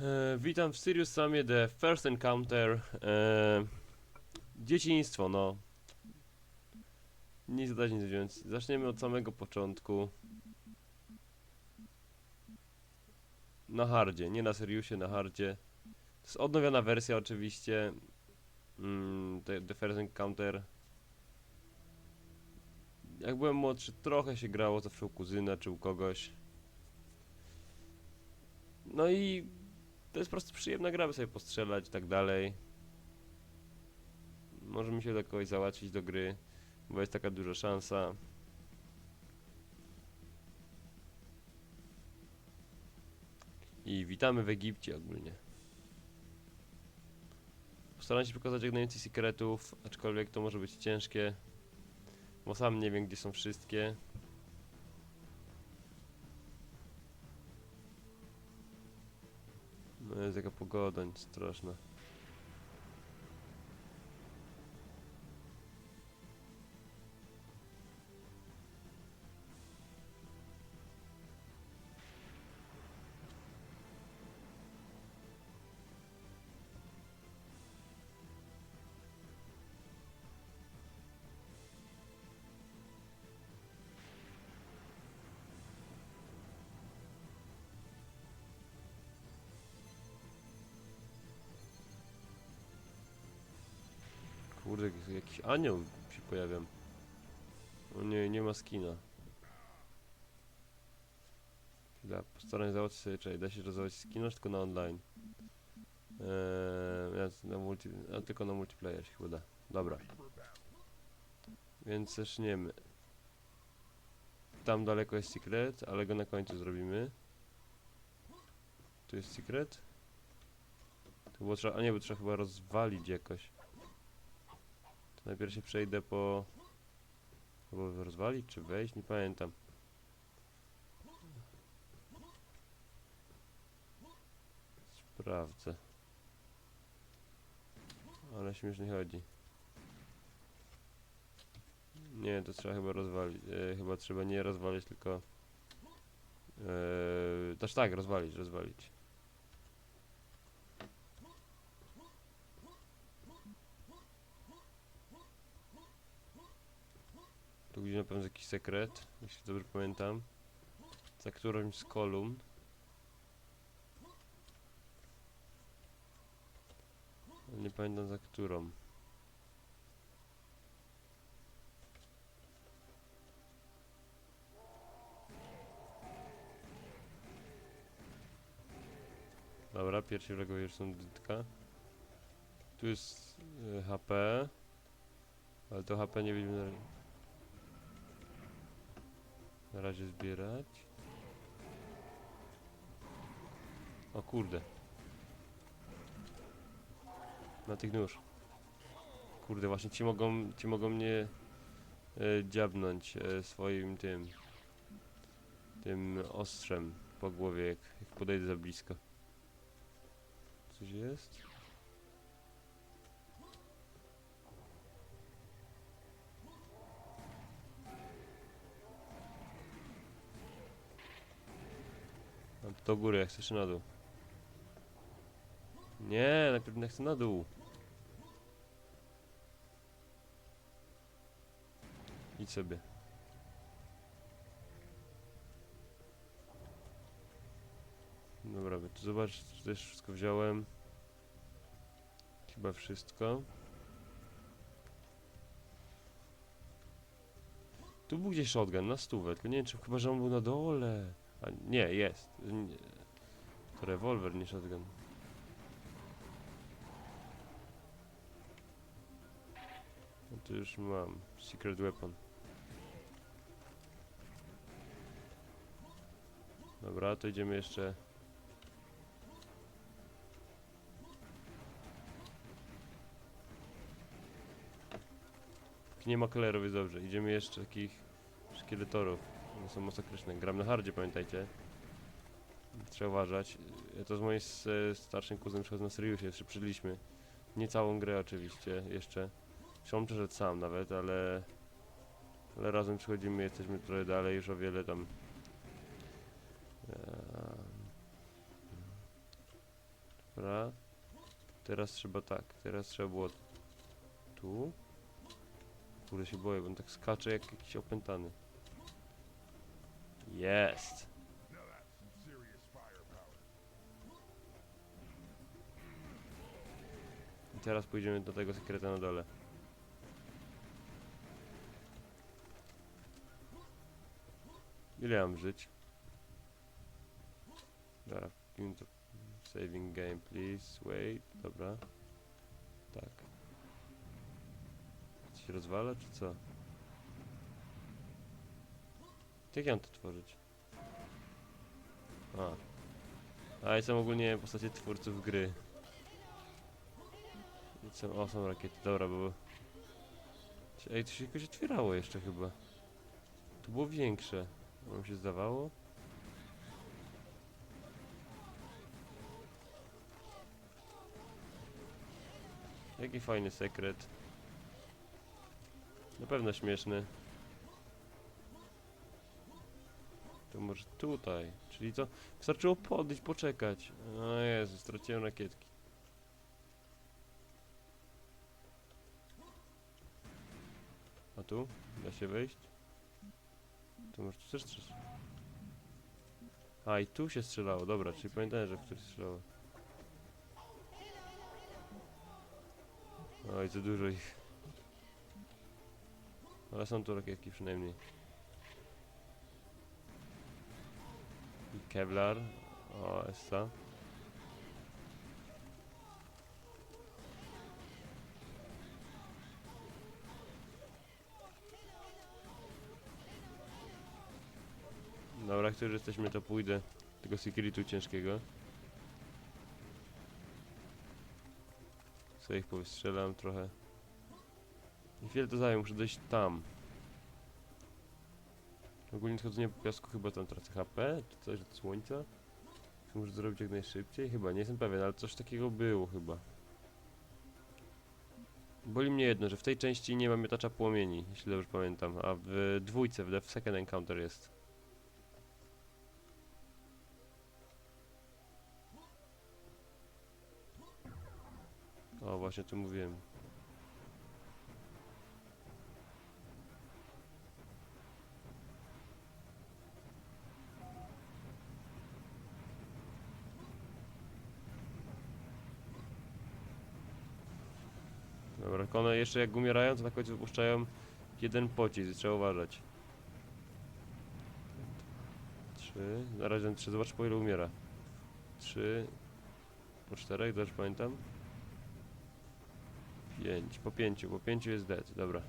E, witam w Sirius Samie The First Encounter. E, dzieciństwo, no. Nic dodać, nic wziąć. Zaczniemy od samego początku. Na hardzie, nie na Siriusie, na hardzie. To jest odnowiona wersja oczywiście. Mm, the, the First Encounter. Jak byłem młodszy, trochę się grało zawsze u kuzyna czy u kogoś. No i to jest po prostu przyjemna gra, by sobie postrzelać i tak dalej. Może mi się do kogoś załatwić do gry, bo jest taka duża szansa. I witamy w Egipcie ogólnie. Postaram się pokazać jak najwięcej sekretów, aczkolwiek to może być ciężkie, bo sam nie wiem gdzie są wszystkie. Jest jaka pogoda, straszna. Jakiś anioł się pojawia. O nie, nie ma skina. Chwila, postaram się załatwić sobie, czekaj, da się rozwiązać skina, czy tylko na online? Eee, na multi, a tylko na multiplayer się chyba da. Dobra. Więc zaczniemy. Tam daleko jest secret, ale go na końcu zrobimy. Tu jest secret? Tu było trzeba, a nie, bo trzeba chyba rozwalić jakoś. Najpierw się przejdę po... Albo rozwalić, czy wejść? Nie pamiętam. Sprawdzę. Ale śmiesznie chodzi. Nie, to trzeba chyba rozwalić. E, chyba trzeba nie rozwalić, tylko... E, też tak, rozwalić, rozwalić. Tu gdzieś na pewno jakiś sekret, jeśli dobrze pamiętam. Za którąś z kolumn. Nie pamiętam za którą. Dobra, pierwszy wrogowie już są dytka. Tu jest y, HP. Ale to HP nie będziemy na, na razie zbierać. O kurde. Na tych nóż. Kurde, właśnie ci mogą, ci mogą mnie e, dziabnąć e, swoim tym tym ostrzem po głowie, jak, jak podejdę za blisko. Coś jest? Do góry, jak chcesz na dół. Nie, najpierw nie chcę na dół. Idź sobie. Dobra, by tu zobacz, czy też wszystko wziąłem. Chyba wszystko. Tu był gdzieś shotgun na stówę, tylko nie wiem, czy chyba, że on był na dole. A nie, jest. Nie. To rewolwer, nie shotgun. No to już mam. Secret weapon. Dobra, to idziemy jeszcze. Nie ma kolorów, jest dobrze. Idziemy jeszcze takich szkieletorów. One są masakryczne. Gram na hardzie, pamiętajcie. Trzeba uważać. Ja to z moim e, starszym kuzynem przychodzę na jeszcze przyszliśmy. Nie całą grę oczywiście, jeszcze. Chciałbym przeszedł sam nawet, ale... Ale razem przychodzimy, jesteśmy trochę dalej, już o wiele tam... Eee, Dobra. Teraz trzeba tak, teraz trzeba było tu. Kurde się boję, bo on tak skacze jak jakiś opętany. Jest! I teraz pójdziemy do tego sekreta na dole. Ile mam żyć? Dobra. Saving game, please. Wait, dobra. Tak. Coś się rozwala, czy co? Jak ja mam to tworzyć? A. A są ogólnie postacie twórców gry. Są, o, są rakiety, dobra, bo... Ej, to się jakoś otwierało jeszcze chyba. To było większe. Wam się zdawało? Jaki fajny sekret. Na pewno śmieszny. To może tutaj. Czyli to wystarczyło podejść, poczekać. O Jezu, straciłem rakietki. A tu? Da się wejść? To może tu też strzelać. A i tu się strzelało, dobra, czyli pamiętałem, że w którymś strzelało. Oj, za dużo ich. Ale są tu rakietki przynajmniej. Kevlar. O, Essa. Dobra, już jesteśmy, to pójdę tego securitu ciężkiego. Sobie ich powystrzelam trochę. I chwilę to zajmie, muszę dojść tam. Ogólnie chodzenie po piasku chyba tam tracę HP, czy coś od słońca. Czy muszę zrobić jak najszybciej? Chyba, nie jestem pewien, ale coś takiego było chyba. Boli mnie jedno, że w tej części nie ma miotacza płomieni, jeśli dobrze pamiętam, a w dwójce, w Second Encounter jest. O, właśnie tu mówiłem. Dobra, one jeszcze jak umierają, to na końcu wypuszczają jeden pocisk, trzeba uważać. Trzy, na razie trzy, zobacz po ile umiera. Trzy, po czterech, dobrze pamiętam? Pięć, po pięciu, po pięciu jest dead, dobra.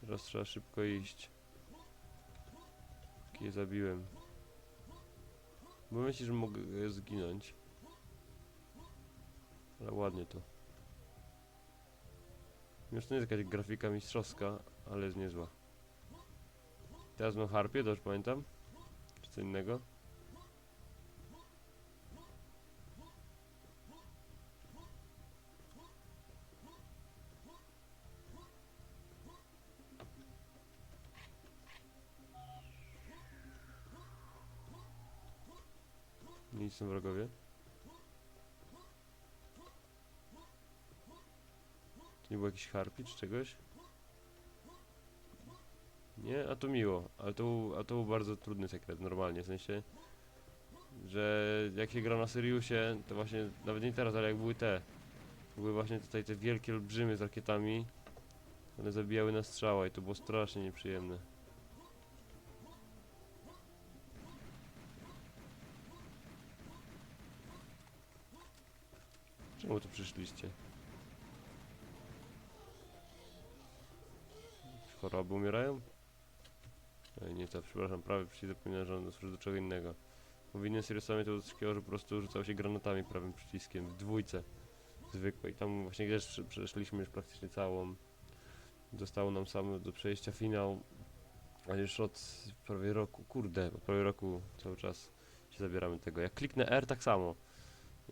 Teraz trzeba szybko iść. Jak je zabiłem. Bo myślę, że mogę zginąć. Ale ładnie to. Już to nie jest jakaś grafika mistrzowska, ale jest niezła. Teraz mam harpie, dobrze pamiętam? Czy co innego? Nic są wrogowie. Nie było jakiś harpi czy czegoś? Nie? A to miło. Ale to, a to był bardzo trudny sekret, normalnie, w sensie... Że jak się gra na Siriusie, to właśnie, nawet nie teraz, ale jak były te... Były właśnie tutaj te wielkie olbrzymy z rakietami. One zabijały na strzała i to było strasznie nieprzyjemne. Czemu tu przyszliście? Choroby umierają? Ej, nie to, przepraszam, prawie przycisk zapomniałem, że on służy do czego innego. Powinien seriosami to do takiego, że po prostu rzucał się granatami prawym przyciskiem w dwójce zwykłej. Tam właśnie też prze- przeszliśmy już praktycznie całą. Zostało nam samo do przejścia finał. A już od prawie roku, kurde, od prawie roku cały czas się zabieramy tego. Jak kliknę R, tak samo.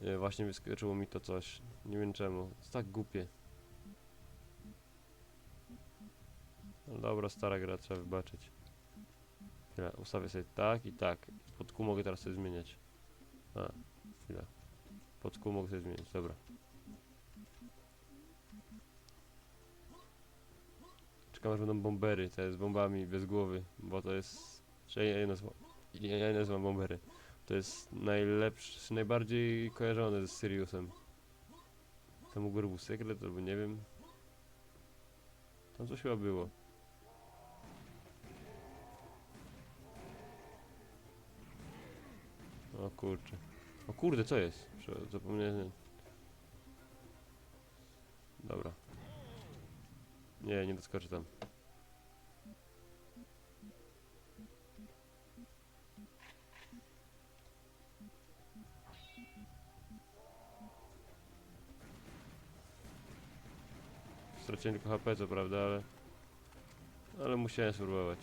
E, Właśnie wyskoczyło mi to coś. Nie wiem czemu. Jest tak głupie. No dobra, stara gra, trzeba wybaczyć. Chwila, ustawię sobie tak i tak. Pod kół mogę teraz sobie zmieniać. A, chwila. Pod kół mogę sobie zmienić, dobra. Czekam aż będą bombery, te z bombami bez głowy, bo to jest... Czy ja je nazwam? Ja je nazywam bombery. To jest najlepszy, najbardziej kojarzony z Siriusem. Tam u góry sekret, albo nie wiem. Tam coś chyba było. O kurczę. O kurde, co jest? Zapomniałem. Dobra. Nie, nie doskoczę tam. Straciłem tylko HP, co prawda, ale... Ale musiałem spróbować.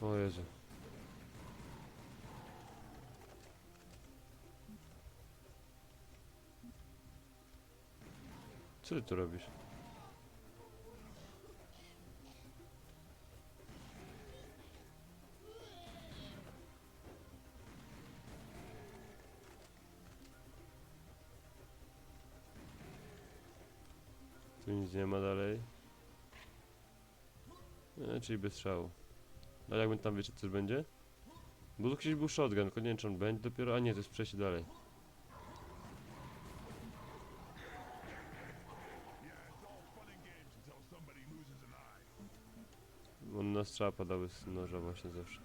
O Jezu. Co ty tu robisz? Tu nic nie ma dalej. E, czyli bez strzału. A jakbym tam wiecie, co będzie? Bo tu kiedyś był shotgun, tylko nie wiem, czy on będzie dopiero. A nie, to jest przejście dalej. On na strzała padały z noża właśnie zawsze.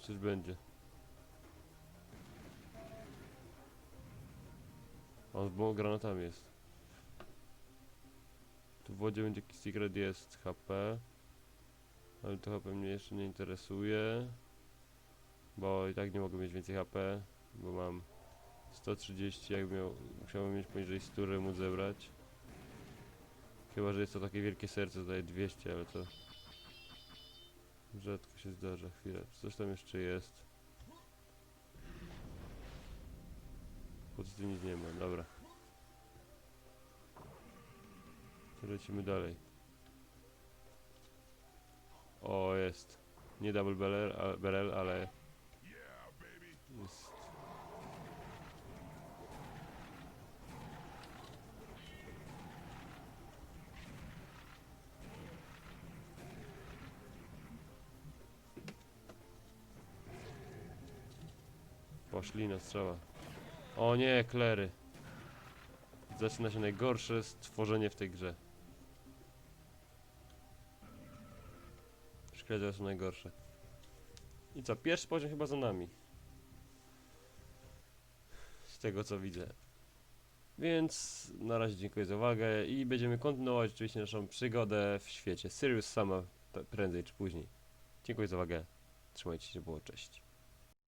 Coś będzie. On z granatami jest. Tu w wodzie będzie secret jest HP. Ale to HP mnie jeszcze nie interesuje. Bo i tak nie mogę mieć więcej HP. Bo mam 130, jakbym miał, musiałbym mieć poniżej 100, żeby móc zebrać. Chyba, że jest to takie wielkie serce, daje 200, ale to rzadko się zdarza. Chwilę, coś tam jeszcze jest. Poza tym nic nie ma, dobra. To lecimy dalej. O, jest. Nie double barrel, a- barrel ale jest. Poszli na strzała. O nie, klery. Zaczyna się najgorsze stworzenie w tej grze. Szklety są najgorsze. I co, pierwszy poziom chyba za nami. Z tego co widzę. Więc na razie dziękuję za uwagę i będziemy kontynuować oczywiście naszą przygodę w świecie Sirius sama prędzej czy później. Dziękuję za uwagę. Trzymajcie się, było cześć.